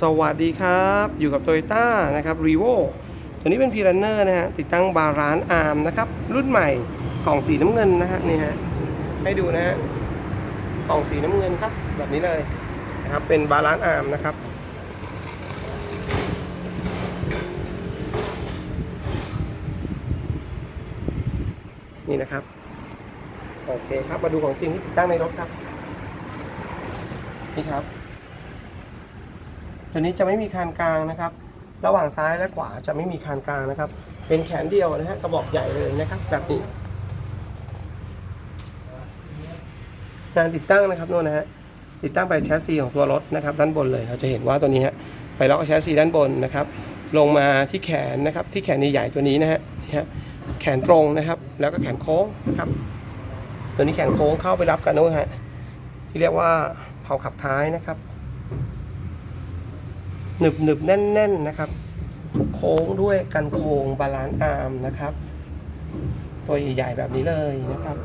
สวัสดีครับ อยู่กับ Toyota นะครับ r e v o ตัวนี้เป็น p r u n n e r นะฮะ ติดตั้งบาลานซ์อาร์มนะครับ รุ่นใหม่กล่องสีน้ำเงินนะฮะ นี่ฮะ ให้ดูนะฮะ กล่องสีน้ำเงินครับ แบบนี้เลยนะครับ เป็นบาลานซ์อาร์มนะครับ นี่นะครับ โอเคครับ มาดูของจริงที่ติดตั้งในรถครับ นี่ครับ ตัวนี้จะไม่มีคานกลางนะครับ ระหว่างซ้ายและขวาจะไม่มีคานกลางนะครับ เป็นแขนเดียวนะฮะกระบอกใหญ่เลยนะครับ แบบนี้งานติดตั้งนะครับโน่นนะฮะติดตั้งไปแชสซีของตัวรถนะครับ ด้านบนเลยเราจะเห็นว่าตัวนี้ฮะไปล็อกแชสซีด้านบนนะครับ ลงมาที่แขนนะครับ ที่แขนใหญ่ๆตัวนี้นะฮะนี่ฮะแขนตรงนะครับ แล้วก็แขนโค้งนะครับ ตัวนี้แขนโค้งเข้าไปรับกันโน้นฮะที่เรียกว่าเผาขับท้ายนะครับ หนึบหนึบแน่นแน่นนะครับ โค้งด้วยกันโค้งบาลานซ์อาร์มนะครับ ตัวใหญ่ๆแบบนี้เลยนะครับ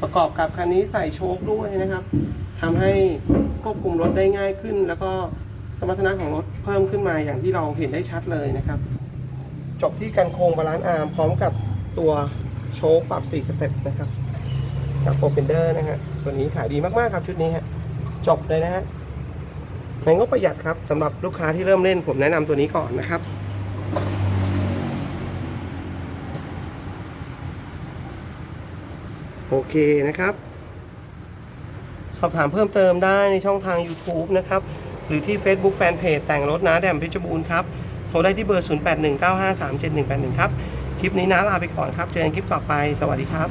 ประกอบกับคันนี้ใส่โชคด้วยนะครับทำให้ควบคุมรถได้ง่ายขึ้น แล้วก็สมรรถนะของรถเพิ่มขึ้นมาอย่างที่เราเห็นได้ชัดเลยนะครับ จบที่กันโค้งบาลานซ์อาร์มพร้อมกับตัวโชคปรับ 4 สเต็ปนะครับจากโปรเฟนเดอร์นะฮะตัวนี้ขายดีมาก ๆ ครับชุดนี้ฮะ จบเลยนะฮะในงบประหยัดครับสำหรับลูกค้าที่เริ่มเล่นผมแนะนำตัวนี้ก่อนนะครับ โอเคนะครับ สอบถามเพิ่มเติมได้ในช่องทาง YouTube นะครับ หรือที่ Facebook Fanpage แต่งรถน้าแดมเพชรบูรณ์ครับ โทรได้ที่เบอร์ 0819537181 ครับ คลิปนี้น้าลาไปก่อนครับ เจอกันคลิปต่อไป สวัสดีครับ